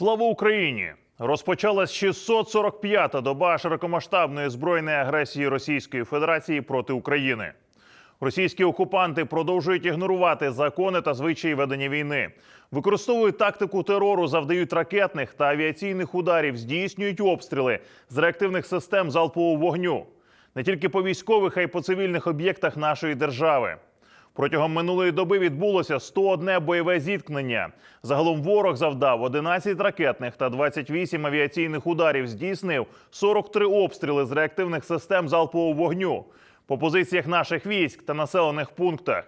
Слава Україні! Розпочалась 645-та доба широкомасштабної збройної агресії Російської Федерації проти України. Російські окупанти продовжують ігнорувати закони та звичаї ведення війни, використовують тактику терору, завдають ракетних та авіаційних ударів, здійснюють обстріли з реактивних систем залпового вогню не тільки по військових, а й по цивільних об'єктах нашої держави. Протягом минулої доби відбулося 101 бойове зіткнення. Загалом ворог завдав 11 ракетних та 28 авіаційних ударів. Здійснив 43 обстріли з реактивних систем залпового вогню по позиціях наших військ та населених пунктах.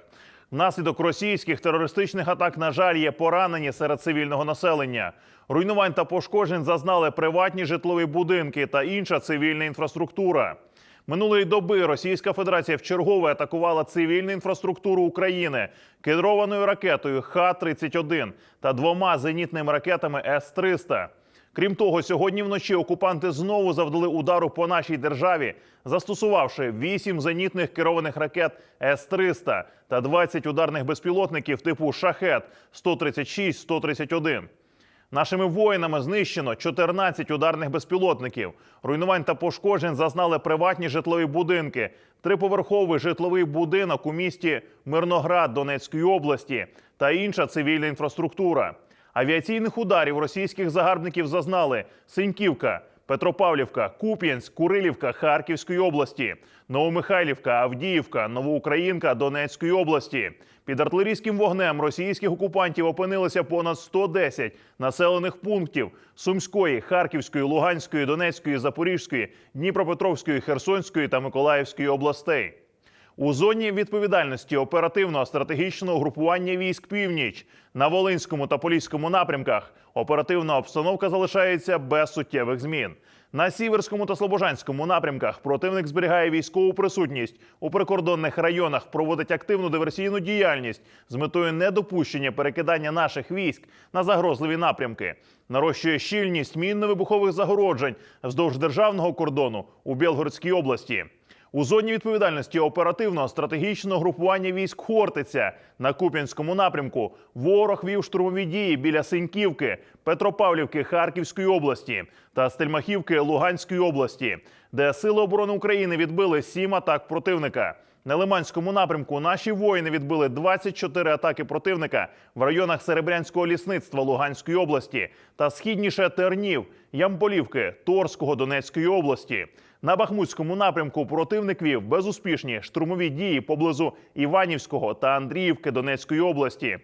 Внаслідок російських терористичних атак, на жаль, є поранені серед цивільного населення. Руйнувань та пошкоджень зазнали приватні житлові будинки та інша цивільна інфраструктура. Минулої доби Російська Федерація вчергове атакувала цивільну інфраструктуру України керованою ракетою Х-31 та двома зенітними ракетами С-300. Крім того, сьогодні вночі окупанти знову завдали удару по нашій державі, застосувавши 8 зенітних керованих ракет С-300 та 20 ударних безпілотників типу Шахет 136-131. Нашими воїнами знищено 14 ударних безпілотників. Руйнувань та пошкоджень зазнали приватні житлові будинки, триповерховий житловий будинок у місті Мирноград Донецької області та інша цивільна інфраструктура. Авіаційних ударів російських загарбників зазнали Синьківка, Петропавлівка, Куп'янськ, Курилівка Харківської області, Новомихайлівка, Авдіївка, Новоукраїнка Донецької області. Під артилерійським вогнем російських окупантів опинилися понад 110 населених пунктів Сумської, Харківської, Луганської, Донецької, Запорізької, Дніпропетровської, Херсонської та Миколаївської областей. У зоні відповідальності оперативного стратегічного групування військ північ на Волинському та Поліському напрямках оперативна обстановка залишається без суттєвих змін. На сіверському та слобожанському напрямках противник зберігає військову присутність у прикордонних районах, проводить активну диверсійну діяльність з метою недопущення перекидання наших військ на загрозливі напрямки, нарощує щільність мінно-вибухових загороджень вздовж державного кордону у Білгородській області. У зоні відповідальності оперативного стратегічного групування військ Хортиця на Куп'янському напрямку ворог вів штурмові дії біля Синьківки, Петропавлівки Харківської області та Стельмахівки Луганської області, де Сили оборони України відбили сім атак противника. На Лиманському напрямку наші воїни відбили 24 атаки противника в районах Серебрянського лісництва Луганської області та східніше Тернів, Ямполівки, Торського Донецької області. На Бахмутському напрямку противник вів безуспішні штурмові дії поблизу Іванівського та Андріївки Донецької області,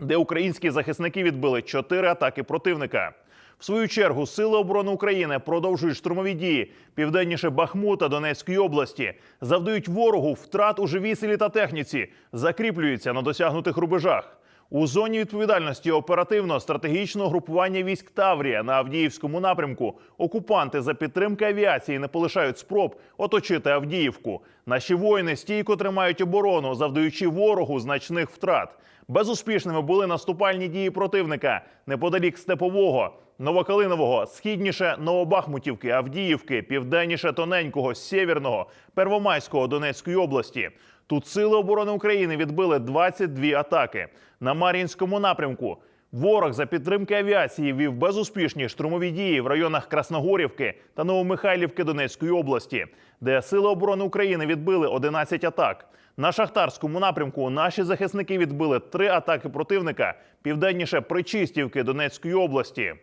де українські захисники відбили чотири атаки противника. В свою чергу Сили оборони України продовжують штурмові дії південніше Бахмута Донецької області, завдають ворогу втрат у живій силі та техніці, закріплюються на досягнутих рубежах. У зоні відповідальності оперативного стратегічного групування військ Таврія на Авдіївському напрямку окупанти за підтримки авіації не полишають спроб оточити Авдіївку. Наші воїни стійко тримають оборону, завдаючи ворогу значних втрат. Безуспішними були наступальні дії противника неподалік Степового, Новокалинового, східніше Новобахмутівки, Авдіївки, південніше Тоненького, Сєвєрного, Первомайського Донецької області. Тут сили оборони України відбили 22 атаки на Мар'їнському напрямку. Ворог за підтримки авіації вів безуспішні штурмові дії в районах Красногорівки та Новомихайлівки Донецької області, де сили оборони України відбили 11 атак. На шахтарському напрямку наші захисники відбили три атаки противника південніше Причистівки Донецької області.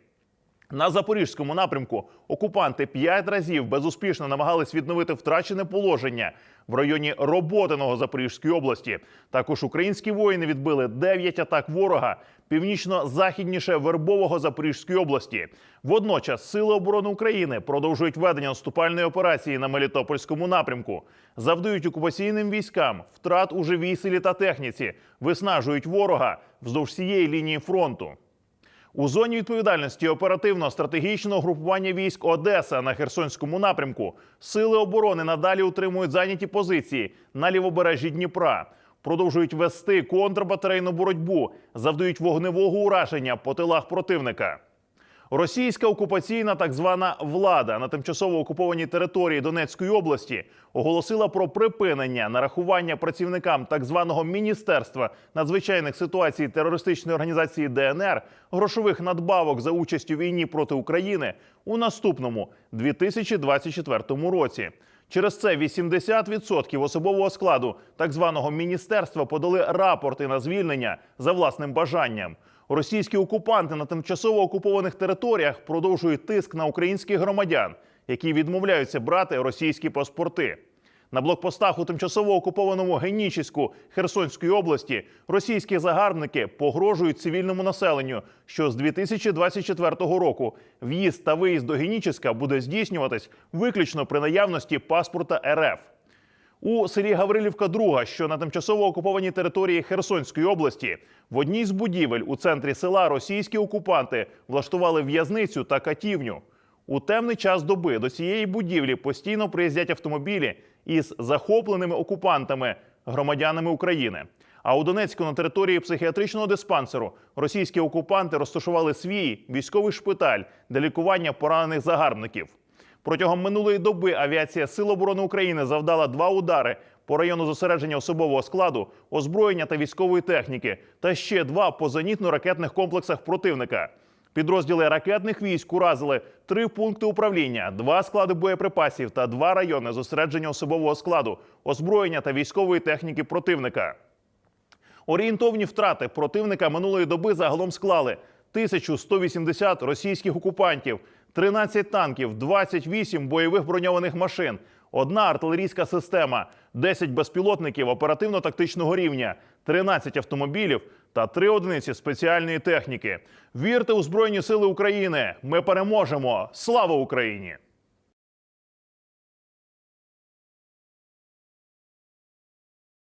На запорізькому напрямку окупанти п'ять разів безуспішно намагались відновити втрачене положення в районі Роботиного Запорізької області. Також українські воїни відбили 9 атак ворога північно-західніше Вербового Запорізької області. Водночас Сили оборони України продовжують ведення наступальної операції на Мелітопольському напрямку, завдають окупаційним військам втрат у живій силі та техніці, виснажують ворога вздовж всієї лінії фронту. У зоні відповідальності оперативно-стратегічного групування військ Одеса на Херсонському напрямку сили оборони надалі утримують зайняті позиції на лівобережжі Дніпра, продовжують вести контрбатарейну боротьбу, завдають вогневого ураження по тилах противника. Російська окупаційна так звана влада на тимчасово окупованій території Донецької області оголосила про припинення нарахування працівникам так званого міністерства надзвичайних ситуацій терористичної організації ДНР грошових надбавок за участь у війні проти України у наступному 2024 році. Через це 80% особового складу так званого міністерства подали рапорти на звільнення за власним бажанням. Російські окупанти на тимчасово окупованих територіях продовжують тиск на українських громадян, які відмовляються брати російські паспорти. На блокпостах у тимчасово окупованому Генічеську Херсонської області російські загарбники погрожують цивільному населенню, що з 2024 року в'їзд та виїзд до Генічеська буде здійснюватись виключно при наявності паспорта РФ. У селі Гаврилівка Друга, що на тимчасово окупованій території Херсонської області, в одній з будівель у центрі села російські окупанти влаштували в'язницю та катівню. У темний час доби до цієї будівлі постійно приїздять автомобілі із захопленими окупантами, громадянами України. А у Донецьку на території психіатричного диспансеру російські окупанти розташували свій військовий шпиталь для лікування поранених загарбників. Протягом минулої доби авіація Сил оборони України завдала два удари по району зосередження особового складу, озброєння та військової техніки, та ще два по зенітно-ракетних комплексах противника. Підрозділи ракетних військ уразили три пункти управління, два склади боєприпасів та два райони зосередження особового складу, озброєння та військової техніки противника. Орієнтовні втрати противника минулої доби загалом склали 1180 російських окупантів, 13 танків, 28 бойових броньованих машин, одна артилерійська система, 10 безпілотників оперативно-тактичного рівня, 13 автомобілів та 3 одиниці спеціальної техніки. Вірте у Збройні Сили України! Ми переможемо! Слава Україні!